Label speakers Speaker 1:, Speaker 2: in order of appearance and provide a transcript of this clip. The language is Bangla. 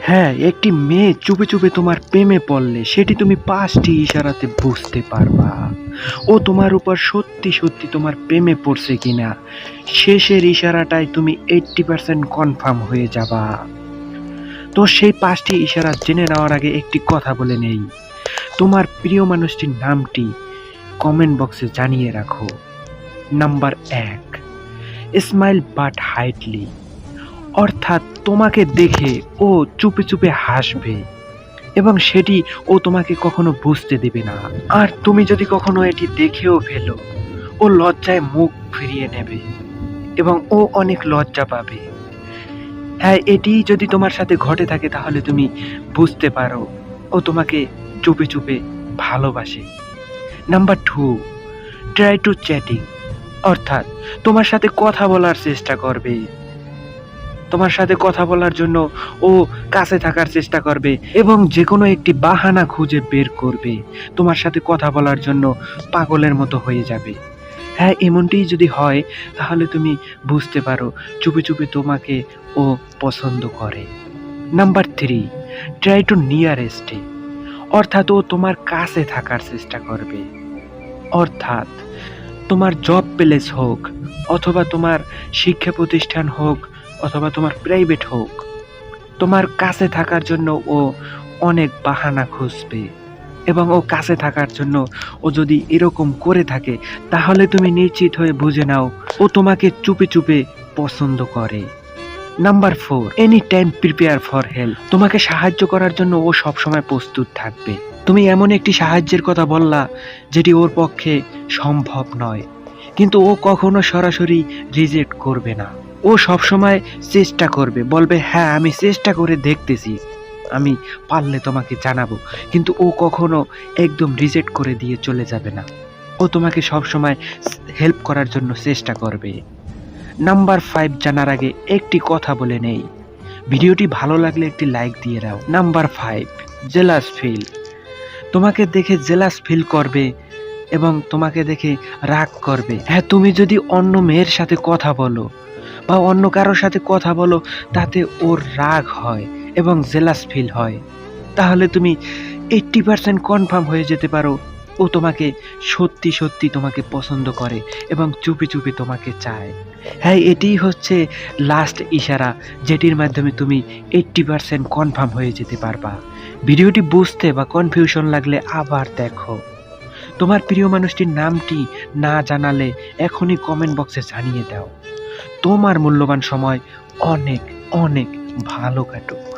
Speaker 1: হ্যাঁ একটি মেয়ে চুপে চুপে তোমার প্রেমে পড়লে সেটি তুমি পাঁচটি ইশারাতে বুঝতে পারবা। ও তোমার উপর সত্যি সত্যি তোমার প্রেমে পড়ছে কিনা, শেষের ইশারাটায় তুমি এইট্টি পার্সেন্ট কনফার্ম হয়ে যাবা। তো সেই পাঁচটি ইশারা জেনে নেওয়ার আগে একটি কথা বলে নেই। তোমার প্রিয় মানুষটির নামটি কমেন্ট বক্সে জানিয়ে রাখো। নাম্বার এক, স্মাইল বাট হাইটলি। অর্থাৎ তোমাকে দেখে ও চুপে চুপে হাসবে। এবং সেটি ও তোমাকে কখনো বুঝতে দেবে না। আর তুমি যদি কখনো এটি দেখেও ফেলো, ও লজ্জায় মুখ ফিরিয়ে নেবে এবং ও অনেক লজ্জা পাবে। হ্যাঁ এটি যদি তোমার সাথে ঘটে থাকে, তাহলে তুমি বুঝতে পারো, ও তোমাকে চুপে চুপে ভালোবাসে। Number two, try to chatting, অর্থাৎ তোমার সাথে কথা বলার চেষ্টা করবে। তোমার সাথে কথা বলার জন্য ও কাছে থাকার চেষ্টা করবে এবং যে কোনো একটি বাহানা খুঁজে বের করবে। তোমার সাথে কথা বলার জন্য পাগলের মতো হয়ে যাবে। হ্যাঁ এমনটিই যদি হয়, তাহলে তুমি বুঝতে পারো চুপে চুপে তোমাকে ও পছন্দ করে। নাম্বার থ্রি ট্রাই টু নিয়ারেস্টে অর্থাৎ ও তোমার কাছে থাকার চেষ্টা করবে। অর্থাৎ তোমার জব প্লেস হোক অথবা তোমার শিক্ষা প্রতিষ্ঠান হোক অথবা তোমার প্রাইভেট হোক, তোমার কাছে থাকার জন্য ও অনেক বাহানা খুঁজবে এবং ও কাছে থাকার জন্য ও যদি এরকম করে থাকে, তাহলে তুমি নিশ্চিত হয়ে বুঝে নাও, ও তোমাকে চুপে চুপে পছন্দ করে। Number four any time prepare for help তোমাকে সাহায্য করার জন্য ও সবসময় প্রস্তুত থাকবে। তুমি এমন একটি সাহায্যের কথা বললা, যেটি ওর পক্ষে সম্ভব নয়। কিন্তু ও কখনো সরাসরি রিজেক্ট করবে না। ও সবসময় চেষ্টা করবে, বলবে হ্যাঁ আমি চেষ্টা করে দেখতেছি, আমি পারলে তোমাকে জানাব। কিন্তু ও কখনো একদম রিজেক্ট করে দিয়ে চলে যাবে না। ও তোমাকে সবসময় হেল্প করার জন্য চেষ্টা করবে। নাম্বার ফাইভ জানার আগে একটি কথা বলে নেই। ভিডিওটি ভালো লাগলে একটি লাইক দিয়ে দাও। নাম্বার ফাইভ জেলাস ফিল তোমাকে দেখে জেলাস ফিল করবে এবং তোমাকে দেখে রাগ করবে। হ্যাঁ তুমি যদি অন্য মেয়ের সাথে কথা বলো বা অন্য কারোর সাথে কথা বলো, তাতে ওর রাগ হয় এবং জেলাস ফিল হয়। তাহলে তুমি এইট্টি পার্সেন্ট কনফার্ম হয়ে যেতে পারো, ও তোমাকে সত্যি সত্যি তোমাকে পছন্দ করে এবং চুপি চুপি তোমাকে চায়। হ্যাঁ এটিই হচ্ছে লাস্ট ইশারা, যেটির মাধ্যমে তুমি এইট্টি পার্সেন্ট কনফার্ম হয়ে যেতে পারবা। ভিডিওটি বুঝতে বা কনফিউশন লাগলে আবার দেখো। তোমার প্রিয় মানুষটির নামটি না জানালে এখনই কমেন্ট বক্সে জানিয়ে দাও। তোমার মূল্যবান সময় অনেক অনেক ভালো কাটুক।